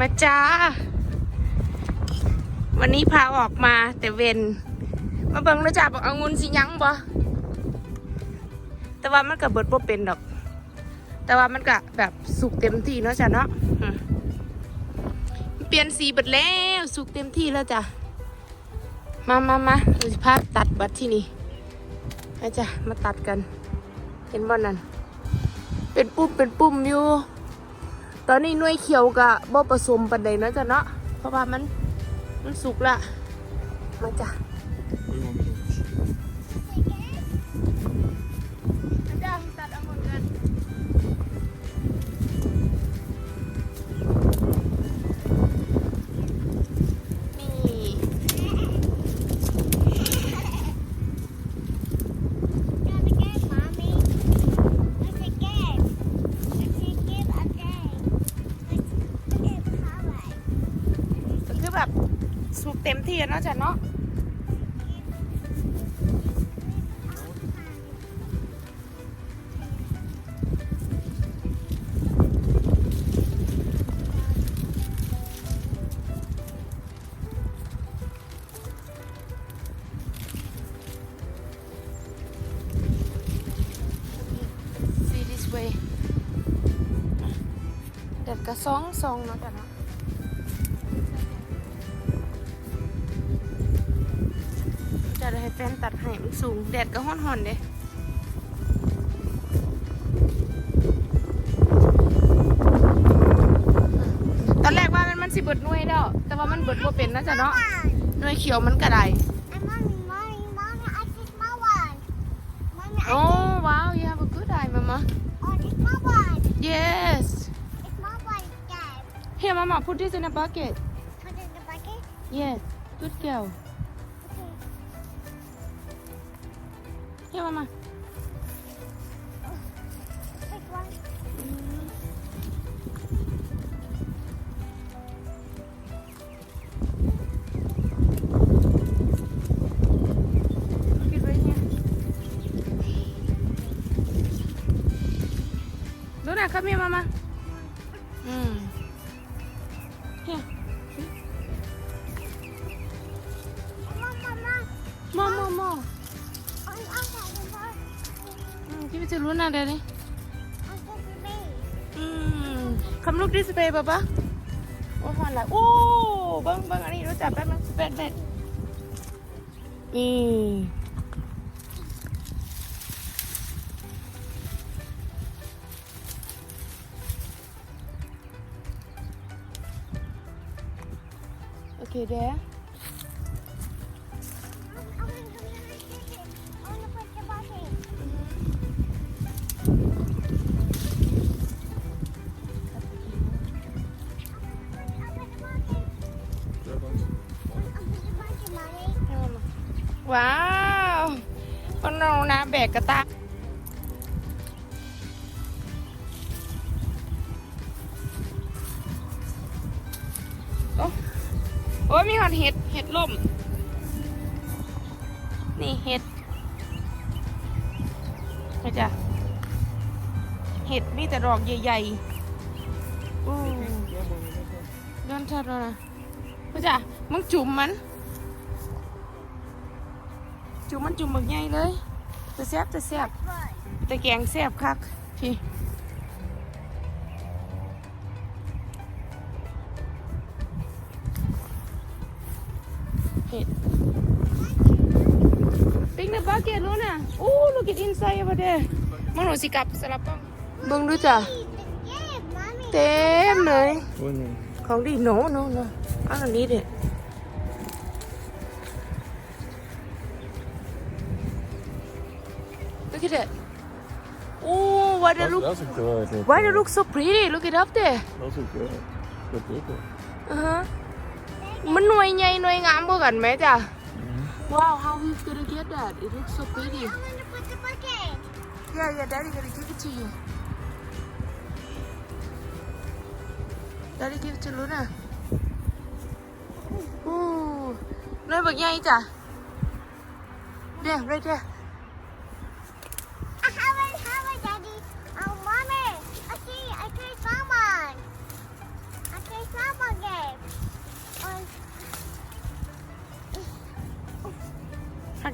มาจ้า วันนี้พาออกมาแต่เวนมาเบิ่งแล้วจ้าบอกเอางุนสิยังบ่แต่ว่ามันก็เบิดบ่เป็นดอก แต่ว่ามันก็แบบสุกเต็มที่เนาะจ้ะเนาะเปลี่ยนสีเบิดแล้วสุกเต็มที่แล้วจ้ะมามามาเราจะพตัดบัตรที่นี่นะจ้ะมาตัดกัน เห็นบ่นั่นเป็นปุ่มเป็นปุ่มอยู่ ตอนนี้หน่วยเขียวกับบ่ผสมปันใดนาะจ๊ะเนาะเพราะว่ามันมันสุกละมาจ้ะ เต็มที่เนาะจ้ะเนาะ see this way เด็ดกระซองซองเนาะจ้ะเนาะ ฟนตัดให้มันสูง แดดก็ฮ้อนๆเด้ตอนแรกว่ามันมันสิเบิดหน่วยแล้ว แต่ว่ามันเบิดบ่เป็นนะจ๊ะเนาะหน่วยเขียวมันกระไดโอ้ว้าว you have a good eye mama yes here mama put this in a bucket yes good girl here mama. Luna, come here, Mama. Come look this way, Papa. Oh, hon like, oh, bang, bang, อันนี้รู้จักแป๊บนึงแป๊บแป๊ กกระตะโอ้โอ้ยมีหอดเห็ด เห็ดล่ม นี่เห็ดเห็ดจ้ะเห็ดมีแต่ดอกใหญ่ๆอู้เดินชัดแล้วนะเพื่อจ้ะมึงจุ่มมัน จุ่มมันจุ่มบักใหญ่เลย จะแซ่บจะแซ่บแต่แกงแซ่บคักพี่เห็ด Bring the bucket, Luna. Oh, look at inside over there. มันหนูสิกลับสลับป้องเบิ่งดู look those are good. Those why they are- look so pretty? Look it up there. Those are good. Good people. อือฮะมันหน่วยใหญ่หน่วยงามกว่ากันไหมจ้ะ Wow, how we gonna get that? It looks so pretty. Yeah, yeah, Daddy gonna give it to you. Daddy give it to Luna. Ooh, หน่วยบักใหญ่จ้ะ There, right there.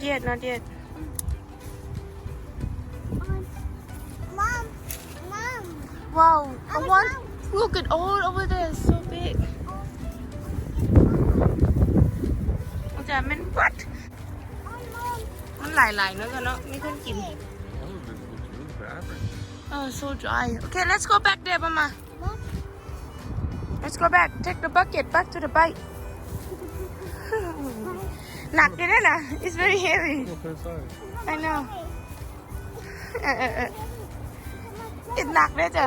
Yet not yet Mom, mom. wow I Oh, want wow. look at all over there so big อาจารย์มัน what Oh, mom. มันหลายๆเนอะกันเนาะมีคนกิน Oh, it looks really vibrant. oh so dry okay let's go back there mama Mom. let's go back take the bucket back to the bike หนักอยู่เนี่ยนะ it's very heavy Go put aside. I know เออเออเออ it's หนักเลยจ้ะ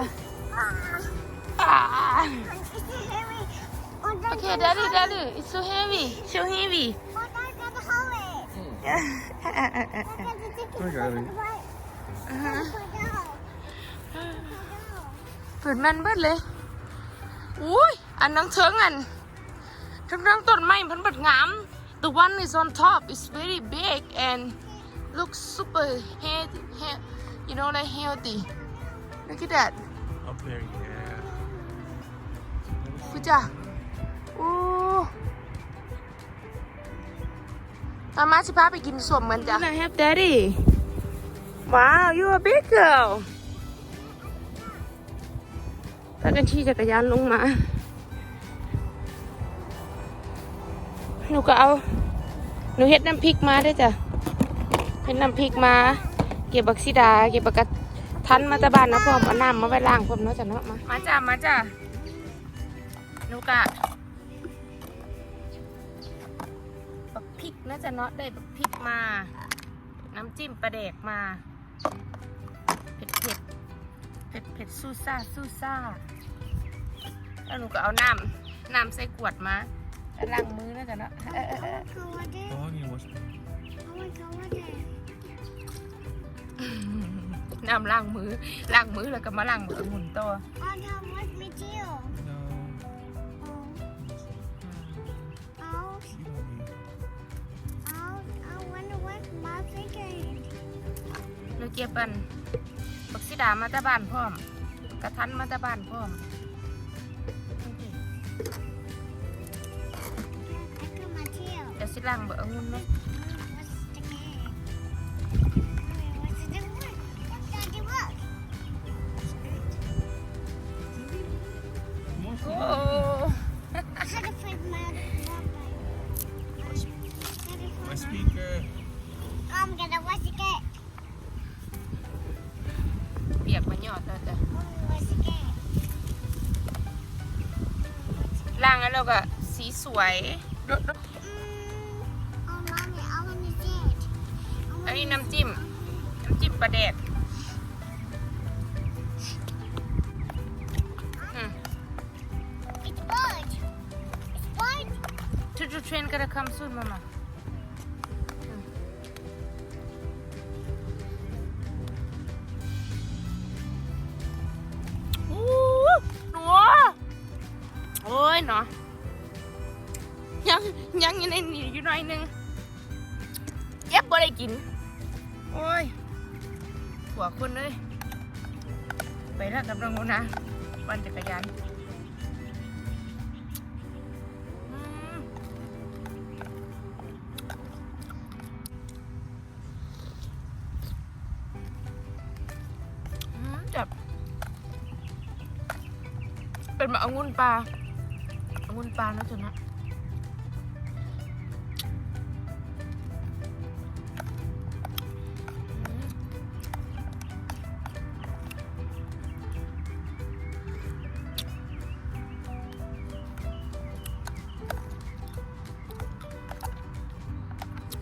อ่า okay daddy daddy it's so heavy so heavy I got it. ฝืนมันเบิดเลย อุ้ย อันนังเทิงอันทั้งทั้งต้นไม้มันบัดงาม the one is on top is very big and looks super healthy he- you know like healthy look at that Up there, yeah. กูจ้ะอู้มามาสิพาไปกินสมเหมือนจ้ะ I have daddy wow you a big girl พากันขี่จักรยานลงมา หนูก็เอา หนูเฮ็ดน้ำพริกมาได้จ้ะเฮ็ดน้ำพริกมา เก็บบักซิดา เก็บบักกะทันมาจากบ้านนะพ่อมเอาน้ำมาไว้ล้างพ่อมเนาะจ้ะเนาะมา มาจ้ะมาจ้ะหนูกะบักพริกนะจ้ะเนาะได้บักพริกมา น้ำจิ้มปลาแดกมา เผ็ดเผ็ดเผ็ดเผ็ดซูซ่าซูซ่าแล้วหนูก็เอาน้ำน้ำใส่ขวดมา ล้วล้างมือนะจ๊ะเนาะเออเออเออ How long you wash it? น้ำล้างมือล้างมือแล้วก็มาล้างมือหมุนตัว No. You don't need. แล้วเก็บอันบักซิดามาจากบ้านพร้อม กระทันมาจากบ้านพร้อม เดี๋ยวสิล้างเบอร์องุ่นเนาะ Wash โอ้ My speaker. I'm gonna wash it. เปียกมาหย อัน wanna นี้น้ำจิ้ม น้ำจิ้มปลาแดกอืม It's bird. It's bird. To the train gonna come soon, Mama. อู้หนูโอ้ยเนาะยังยังอยู่ หัวคนเลย ไปแล้วกับน้องนะปั่นจักรยานอืมจับเป็นแบบองุ่นปลาองุ่นปลานะจ๊ะนะ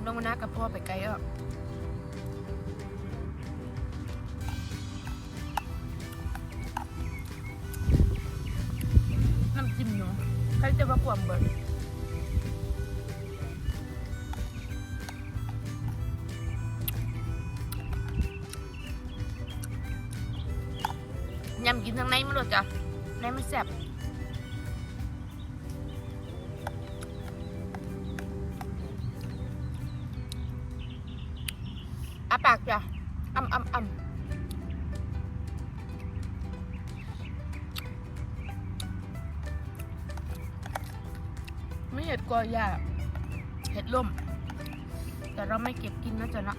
น้องมนากับพ่อไปไกลอะน้ำจิ้มเนาะใครจะมาปวมเบิดยำกินทางในมันรอจ้ะในมันแซ่บ กอยากเห็ดล่ม แต่เราไม่เก็บกินนะจ๊ะนะ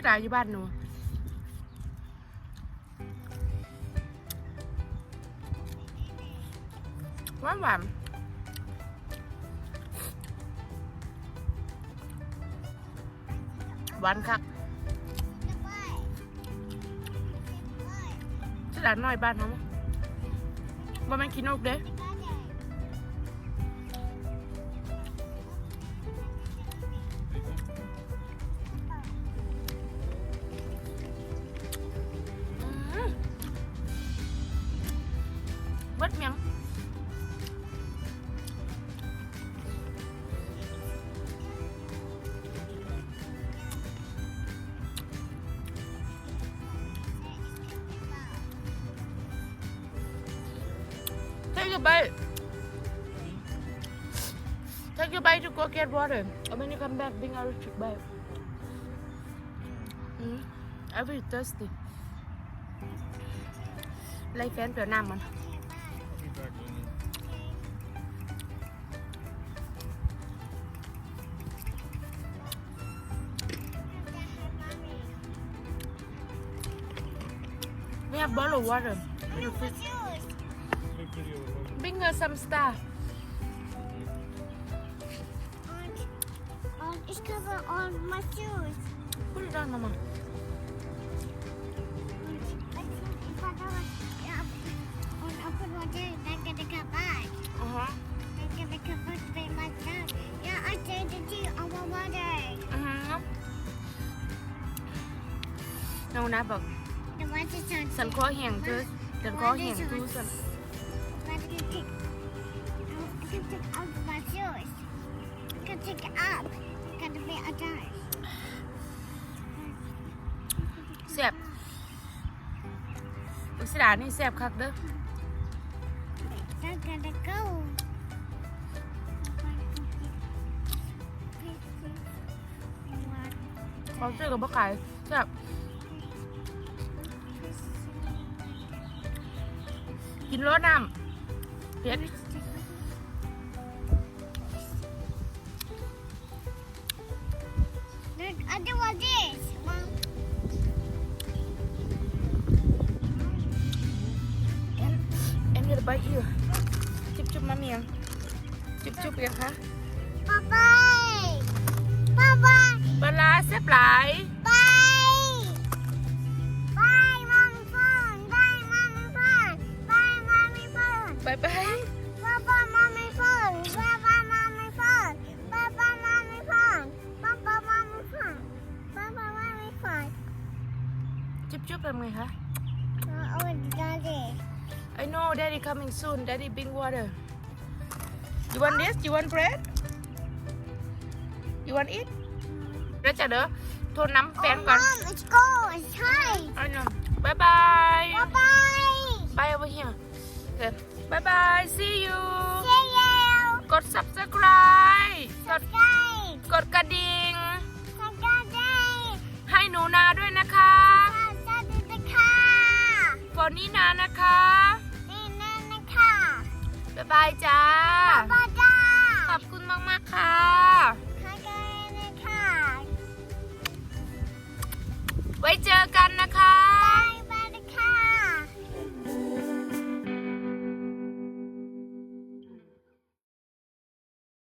สุดาอยู่บ้านหนูหวานหวานหวานคัก The boy. The boy. สุดาน้อยบ้านเขาบ่แม่นขี้นกเด้ Take a bite. Take a bite to go get water. And when you come back, bring our chick bite. Mm. I feel thirsty. Lấy phén trở nam mình. I'll be back, Luna. We have bottle of water. in the fridge. Bring her some stuff. On, on, it's covered on my shoes. Put it on, Mama. If I don't, yeah, on open water, they're gonna come back. Uh-huh. They're gonna come back very much down. Yeah, I changed the tea over water. Uh-huh. น้องนะบอก The water sounds สันคอแห้ง เสียบอุสดานี่เสียบคักเด้อขอเขาซื้อกับบ่ขายแซ่บกินรสน้ำ Lihat. Ada wajib. And, ya. Bye. Bye-bye. Bye-bye. Bye-bye. จุบจุบทำไงคะ Uh, oh, daddy. I know daddy coming soon daddy bring water you want this you want bread you want eat เดี๋ยวจะเด้อโทรน้ำแฟน Oh, ก่อน mom, let's go. It's time. I know bye bye Bye-bye. bye over here okay. bye bye see you See you. กด subscribe กด Subscribe. กดกระดิ่ง ่ง